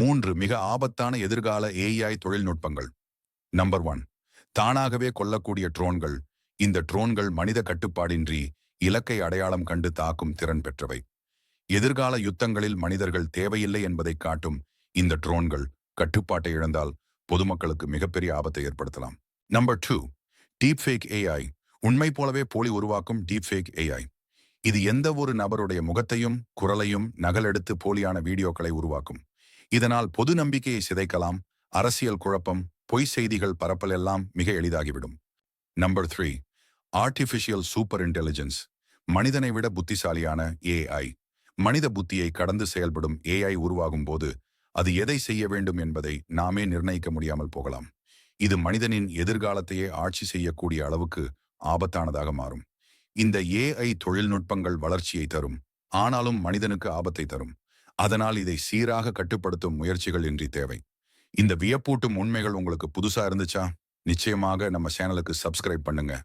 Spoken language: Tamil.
மூன்று மிக ஆபத்தான எதிர்கால ஏஐ தொழில்நுட்பங்கள். நம்பர் ஒன் தானாகவே கொல்லக்கூடிய ட்ரோன்கள். இந்த ட்ரோன்கள் மனித கட்டுப்பாடின்றி இலக்கை அடையாளம் கண்டு தாக்கும் திறன் பெற்றவை. எதிர்கால யுத்தங்களில் மனிதர்கள் தேவையில்லை என்பதை காட்டும் இந்த ட்ரோன்கள் கட்டுப்பாட்டை இழந்தால் பொதுமக்களுக்கு மிகப்பெரிய ஆபத்தை ஏற்படுத்தலாம். Number two deep fake AI உண்மை போலவே போலி உருவாக்கும் டீப் ஃபேக் ஏஐ இது எந்த ஒரு நபருடைய முகத்தையும் குரலையும் நகலெடுத்து போலியான வீடியோக்களை உருவாக்கும். இதனால் பொது நம்பிக்கையை சிதைக்கலாம் அரசியல் குழப்பம் பொய் செய்திகள் பரப்பல் எல்லாம் மிக எளிதாகிவிடும். Number three artificial super intelligence மனிதனை விட புத்திசாலியான ஏஐ மனித புத்தியை கடந்து செயல்படும் ஏஐ உருவாகும் போது அது எதை செய்ய வேண்டும் என்பதை நாமே நிர்ணயிக்க முடியாமல் போகலாம். இது மனிதனின் எதிர்காலத்தையே ஆட்சி செய்யக்கூடிய அளவுக்கு ஆபத்தானதாக மாறும். இந்த ஏஐ தொழில்நுட்பங்கள் வளர்ச்சியை தரும் ஆனாலும் மனிதனுக்கு ஆபத்தை தரும். அதனால் இதை சீராக கட்டுப்படுத்தும் முயற்சிகள் இன்றி தேவை. இந்த வியப்பூட்டும் உண்மைகள் உங்களுக்கு புதுசா இருந்துச்சா? நிச்சயமாக நம்ம சேனலுக்கு சப்ஸ்கிரைப் பண்ணுங்க.